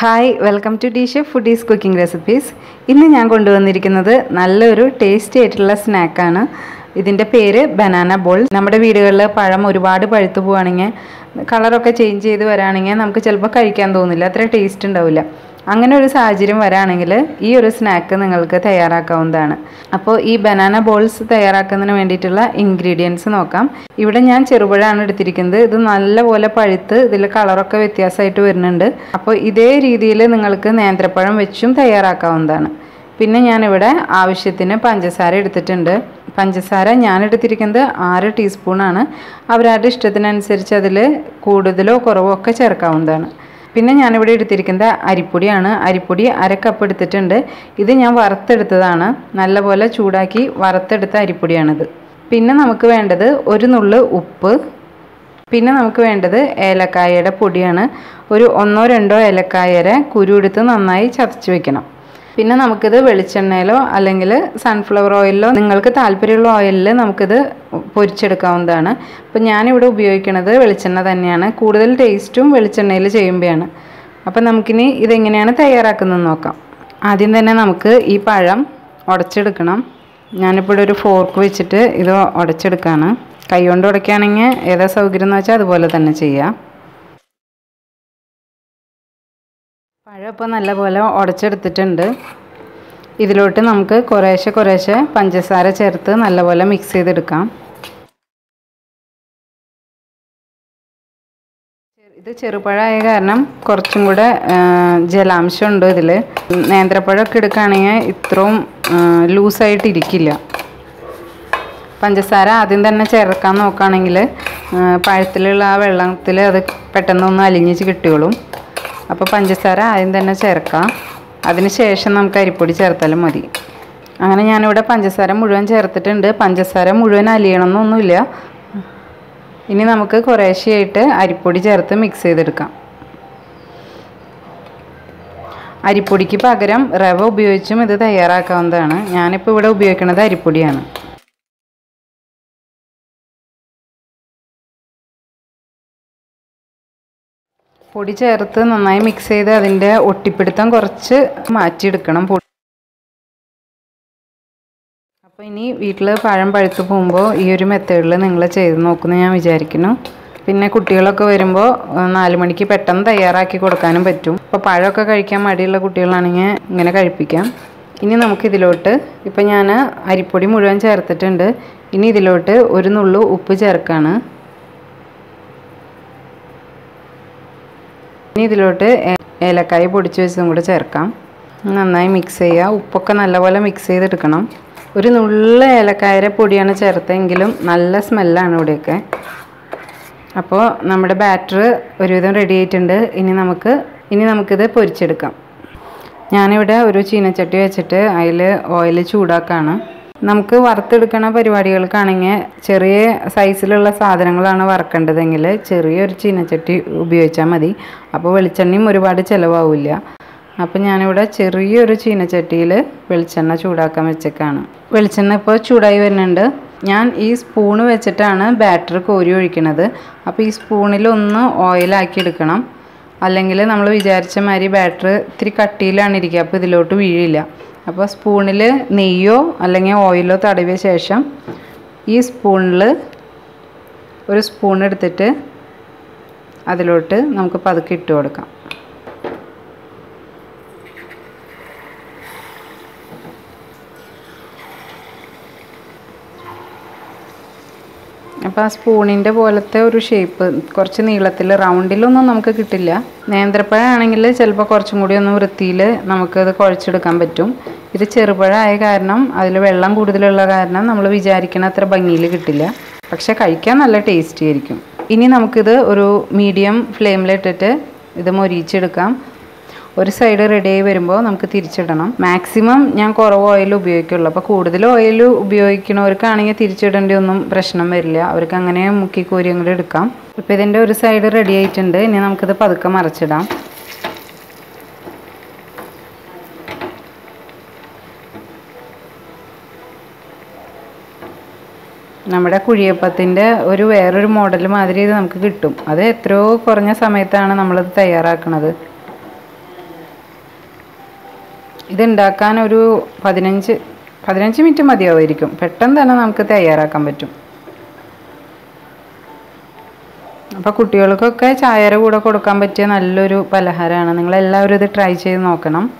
Hi welcome to dish foodies cooking recipes. ഇന്ന് ഞാൻ കൊണ്ടുവന്നിരിക്കുന്നത് നല്ലൊരു ടേസ്റ്റി ആയിട്ടുള്ള സ്നാക്കാണ്. ഇതിന്റെ പേര് ബനാന ബോൾ നമ്മുടെ വീടുകളിൽ പഴം ഒരുപാട് പഴുത്തു പോവുകയാണെങ്കിൽ കളറൊക്കെ ചേഞ്ച് ചെയ്ത് വരാണെങ്കിൽ നമുക്ക് ചിലപ്പോൾ കഴിക്കാൻ തോന്നില്ല. അത്ര ടേസ്റ്റ് ഉണ്ടാവില്ല. അങ്ങനെ ഒരു സാഹചര്യം വരാണെങ്കിൽ ഈ ഒരു സ്നാക്ക് നിങ്ങൾക്ക് തയ്യാറാക്കാവുന്നതാണ്. അപ്പോൾ ഈ ബനാന ബോൾസ് തയ്യാറാക്കുന്നതിന് വേണ്ടിയിട്ടുള്ള ഇൻഗ്രീഡിയൻസ് നോക്കാം. ഇവിടെ ഞാൻ ചെറുപഴമാണ് എടുത്തിരിക്കുന്നത്. ഇത് നല്ലപോലെ പഴുത്ത് ഇതിൽ കളറൊക്കെ വ്യത്യാസമായിട്ട് വരുന്നുണ്ട്. അപ്പോൾ ഇതേ രീതിയിൽ നിങ്ങൾക്ക് നേന്ത്രപ്പഴം വെച്ചും തയ്യാറാക്കാവുന്നതാണ്. പിന്നെ ഞാനിവിടെ ആവശ്യത്തിന് പഞ്ചസാര എടുത്തിട്ടുണ്ട്. പഞ്ചസാര ഞാൻ എടുത്തിരിക്കുന്നത് ആറ് ടീസ്പൂണാണ്. അവരവരുടെ ഇഷ്ടത്തിനനുസരിച്ച് അതിൽ കൂടുതലോ കുറവോ ഒക്കെ ചേർക്കാവുന്നതാണ്. പിന്നെ ഞാനിവിടെ എടുത്തിരിക്കുന്നത് അരിപ്പൊടിയാണ്. അരിപ്പൊടി അര കപ്പ് എടുത്തിട്ടുണ്ട്. ഇത് ഞാൻ വറുത്തെടുത്തതാണ്. നല്ലപോലെ ചൂടാക്കി വറുത്തെടുത്ത അരിപ്പൊടിയാണിത്. പിന്നെ നമുക്ക് വേണ്ടത് ഒരു നുള്ള് ഉപ്പ്. പിന്നെ നമുക്ക് വേണ്ടത് ഏലക്കായയുടെ പൊടിയാണ്. ഒരു ഒന്നോ രണ്ടോ ഏലക്കായരെ കുരു എടുത്ത് നന്നായി ചതച്ച് വെക്കണം. പിന്നെ നമുക്കിത് വെളിച്ചെണ്ണയിലോ അല്ലെങ്കിൽ സൺഫ്ലവർ ഓയിലിലോ നിങ്ങൾക്ക് താല്പര്യമുള്ള ഓയിലിൽ നമുക്കിത് പൊരിച്ചെടുക്കാവുന്നതാണ്. അപ്പോൾ ഞാനിവിടെ ഉപയോഗിക്കുന്നത് വെളിച്ചെണ്ണ തന്നെയാണ്. കൂടുതൽ ടേസ്റ്റും വെളിച്ചെണ്ണയിൽ ചെയ്യുമ്പോഴാണ് അപ്പോൾ നമുക്കിനി ഇതെങ്ങനെയാണ് തയ്യാറാക്കുന്നത് നോക്കാം. ആദ്യം തന്നെ നമുക്ക് ഈ പഴം ഉടച്ചെടുക്കണം. ഞാനിപ്പോൾ ഇവിടെ ഒരു ഫോർക്ക് വെച്ചിട്ട് ഇത് ഉടച്ചെടുക്കുകയാണ് കൈ കൊണ്ട് ഉടയ്ക്കുകയാണെങ്കിൽ ഏതാ സൗകര്യം എന്ന് വെച്ചാൽ അതുപോലെ തന്നെ ചെയ്യാം. പഴം ഇപ്പോൾ നല്ലപോലെ ഉടച്ചെടുത്തിട്ടുണ്ട്. ഇതിലോട്ട് നമുക്ക് കുറേശ്ശെ കുറേശ്ശെ പഞ്ചസാര ചേർത്ത് നല്ലപോലെ മിക്സ് ചെയ്തെടുക്കാം. ഇത് ചെറുപഴമായ കാരണം കുറച്ചും കൂടെ ജലാംശം ഉണ്ട് ഇതിൽ നേന്ത്രപ്പഴമൊക്കെ എടുക്കുകയാണെങ്കിൽ ഇത്രയും ലൂസായിട്ടിരിക്കില്ല പഞ്ചസാര ആദ്യം തന്നെ ചേർക്കാൻ നോക്കുകയാണെങ്കിൽ പഴത്തിലുള്ള ആ വെള്ളത്തിൽ അത് പെട്ടെന്നൊന്ന് അലിഞ്ഞിച്ച് കിട്ടിയോളും അപ്പോൾ പഞ്ചസാര ആദ്യം തന്നെ ചേർക്കാം. അതിന് ശേഷം നമുക്ക് അരിപ്പൊടി ചേർത്താലും മതി. അങ്ങനെ ഞാനിവിടെ പഞ്ചസാര മുഴുവൻ ചേർത്തിട്ടുണ്ട്. പഞ്ചസാര മുഴുവൻ അലിയണമെന്നൊന്നുമില്ല. ഇനി നമുക്ക് കുറേശ്ശെയായിട്ട് അരിപ്പൊടി ചേർത്ത് മിക്സ് ചെയ്തെടുക്കാം. അരിപ്പൊടിക്ക് പകരം റവ ഉപയോഗിച്ചും ഇത് തയ്യാറാക്കാവുന്നതാണ്. ഞാനിപ്പോൾ ഇവിടെ ഉപയോഗിക്കുന്നത് അരിപ്പൊടിയാണ്. പൊടി ചേർത്ത് നന്നായി മിക്സ് ചെയ്ത് അതിന്റെ ഒട്ടിപ്പിടുത്തം കുറച്ച് മാറ്റിയെടുക്കണം. പൊടി അപ്പോൾ ഇനി വീട്ടിൽ പഴം പഴുത്ത് പോകുമ്പോൾ ഈ ഒരു മെത്തേഡിൽ നിങ്ങൾ ചെയ്ത് നോക്കുമെന്ന് ഞാൻ വിചാരിക്കുന്നു. പിന്നെ കുട്ടികളൊക്കെ വരുമ്പോൾ നാല് മണിക്ക് പെട്ടെന്ന് തയ്യാറാക്കി കൊടുക്കാനും പറ്റും. അപ്പോൾ പഴമൊക്കെ കഴിക്കാൻ മടിയുള്ള കുട്ടികളാണെങ്കിൽ ഇങ്ങനെ കഴിപ്പിക്കാം. ഇനി നമുക്കിതിലോട്ട് ഇപ്പം ഞാൻ അരിപ്പൊടി മുഴുവൻ ചേർത്തിട്ടുണ്ട്. ഇനി ഇതിലോട്ട് ഒരു നുള്ളു ഉപ്പ് ചേർക്കാണ്. ഇനി ഇതിലോട്ട് ഏലക്കായ പൊടിച്ച് വെച്ചതും കൂടെ ചേർക്കാം. നന്നായി മിക്സ് ചെയ്യുക ഉപ്പൊക്കെ നല്ലപോലെ മിക്സ് ചെയ്തെടുക്കണം. ഒരു നുള്ള ഏലക്കായയുടെ പൊടിയാണ് ചേർത്തെങ്കിലും നല്ല സ്മെല്ലാണ് ഇവിടെയൊക്കെ. അപ്പോൾ നമ്മുടെ ബാറ്റർ ഒരുവിധം റെഡി ആയിട്ടുണ്ട്. ഇനി നമുക്ക് ഇനി നമുക്കിത് പൊരിച്ചെടുക്കാം. ഞാനിവിടെ ഒരു ചീനച്ചട്ടി വെച്ചിട്ട് അതിൽ ഓയിൽ ചൂടാക്കാണ്. നമുക്ക് വറുത്തെടുക്കണ പരിപാടികൾക്കാണെങ്കിൽ ചെറിയ സൈസിലുള്ള സാധനങ്ങളാണ് വറക്കേണ്ടതെങ്കിൽ ചെറിയൊരു ചീനച്ചട്ടി ഉപയോഗിച്ചാൽ മതി. അപ്പോൾ വെളിച്ചെണ്ണയും ഒരുപാട് ചിലവാവില്ല. അപ്പോൾ ഞാനിവിടെ ചെറിയൊരു ചീനച്ചട്ടിയിൽ വെളിച്ചെണ്ണ ചൂടാക്കാൻ വെച്ചേക്കാണ്. വെളിച്ചെണ്ണ ഇപ്പോൾ ചൂടായി വരുന്നുണ്ട്. ഞാൻ ഈ സ്പൂണ് വെച്ചിട്ടാണ് ബാറ്റർ കോരി ഒഴിക്കുന്നത് അപ്പോൾ ഈ സ്പൂണിലൊന്ന് ഓയിലാക്കി എടുക്കണം. അല്ലെങ്കിൽ നമ്മൾ വിചാരിച്ച മാതിരി ബാറ്റർ ഇത്തിരി കട്ടിയിലാണ് ഇരിക്കുക. അപ്പോൾ ഇതിലോട്ട് വീഴില്ല. അപ്പോൾ സ്പൂണിൽ നെയ്യോ അല്ലെങ്കിൽ ഓയിലോ തടവിയ ശേഷം ഈ സ്പൂണിൽ ഒരു സ്പൂൺ എടുത്തിട്ട് അതിലോട്ട് നമുക്ക് പതുക്കെ ഇട്ട് കൊടുക്കാം. അപ്പോൾ ആ സ്പൂണിന്റെ പോലത്തെ ഒരു ഷേപ്പ് കുറച്ച് നീളത്തിൽ റൗണ്ടിലൊന്നും നമുക്ക് കിട്ടില്ല. നേന്ത്രപ്പഴമാണെങ്കിൽ ചിലപ്പോൾ കുറച്ചും കൂടി ഒന്ന് വൃത്തിയിൽ നമുക്കത് കുഴച്ചെടുക്കാൻ പറ്റും. ഇത് ചെറുപഴമായ കാരണം അതിൽ വെള്ളം കൂടുതലുള്ള കാരണം നമ്മൾ വിചാരിക്കണ അത്ര ഭംഗിയിൽ കിട്ടില്ല. പക്ഷേ കഴിക്കാൻ നല്ല ടേസ്റ്റി ആയിരിക്കും. ഇനി നമുക്കിത് ഒരു മീഡിയം ഫ്ലെയിമിലിട്ടിട്ട് ഇത് മൊരിച്ചെടുക്കാം. ഒരു സൈഡ് റെഡി ആയി വരുമ്പോൾ നമുക്ക് തിരിച്ചിടണം. മാക്സിമം ഞാൻ കുറവ് ഓയിൽ ഉപയോഗിക്കുള്ളൂ. അപ്പോൾ കൂടുതൽ ഓയിൽ ഉപയോഗിക്കുന്നവർക്കാണെങ്കിൽ തിരിച്ചിടേണ്ടി ഒന്നും പ്രശ്നം വരില്ല. അവർക്ക് അങ്ങനെ മുക്കി കോരി അങ്ങോട്ട് എടുക്കാം. ഇപ്പോൾ ഇതിന്റെ ഒരു സൈഡ് റെഡി ആയിട്ടുണ്ട്. ഇനി നമുക്കിത് പതുക്കെ മറിച്ചിടാം. നമ്മുടെ കുഴിയപ്പത്തിന്റെ ഒരു വേറൊരു മോഡൽ മാതിരി ഇത് നമുക്ക് കിട്ടും. അത് എത്രയോ കുറഞ്ഞ സമയത്താണ് നമ്മളത് തയ്യാറാക്കുന്നത് ഇതുണ്ടാക്കാൻ ഒരു പതിനഞ്ച് പതിനഞ്ച് മിനിറ്റ് മതിയാവുമായിരിക്കും. പെട്ടെന്ന് തന്നെ നമുക്ക് തയ്യാറാക്കാൻ പറ്റും. അപ്പോൾ കുട്ടികൾക്കൊക്കെ ചായയുടെ കൂടെ കൊടുക്കാൻ പറ്റിയ നല്ലൊരു പലഹാരമാണ്. നിങ്ങളെല്ലാവരും ഇത് ട്രൈ ചെയ്ത് നോക്കണം.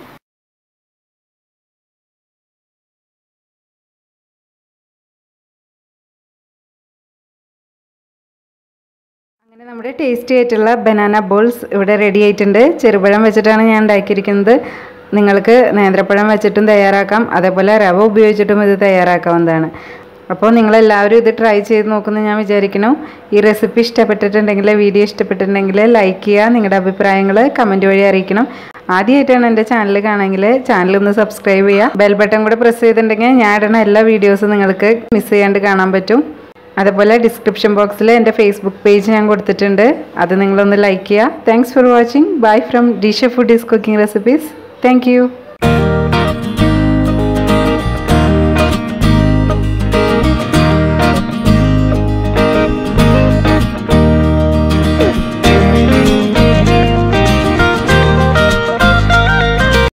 നമ്മുടെ ടേസ്റ്റി ആയിട്ടുള്ള ബനാന ബോൾസ് ഇവിടെ റെഡി ആയിട്ടുണ്ട്. ചെറുപഴം വെച്ചിട്ടാണ് ഞാൻ ഉണ്ടാക്കിയിരിക്കുന്നത്. നിങ്ങൾക്ക് നേന്ത്രപ്പഴം വെച്ചിട്ടും തയ്യാറാക്കാം. അതേപോലെ റവ ഉപയോഗിച്ചിട്ടും ഇത് തയ്യാറാക്കാവുന്നതാണ്. അപ്പോൾ നിങ്ങളെല്ലാവരും ഇത് ട്രൈ ചെയ്ത് നോക്കുമെന്ന് ഞാൻ വിചാരിക്കുന്നു. ഈ റെസിപ്പി ഇഷ്ടപ്പെട്ടിട്ടുണ്ടെങ്കിൽ വീഡിയോ ഇഷ്ടപ്പെട്ടിട്ടുണ്ടെങ്കിൽ ലൈക്ക് ചെയ്യുക. നിങ്ങളുടെ അഭിപ്രായങ്ങൾ കമന്റ് വഴി അറിയിക്കണം. ആദ്യമായിട്ടാണ് എന്റെ ചാനൽ കാണുമെങ്കിൽ ചാനൽ ഒന്ന് സബ്സ്ക്രൈബ് ചെയ്യുക. ബെൽ ബട്ടൺ കൂടെ പ്രസ് ചെയ്തിട്ടുണ്ടെങ്കിൽ ഞാൻ ഇടുന്ന എല്ലാ വീഡിയോസും നിങ്ങൾക്ക് മിസ് ചെയ്യാണ്ട് കാണാൻ പറ്റും. അതുപോലെ ഡിസ്ക്രിപ്ഷൻ ബോക്സിൽ എന്റെ ഫേസ്ബുക്ക് പേജ് ഞാൻ കൊടുത്തിട്ടുണ്ട്. അത് നിങ്ങളൊന്ന് ലൈക്ക് ചെയ്യുക. Thanks for watching bye from dishes cooking recipes thank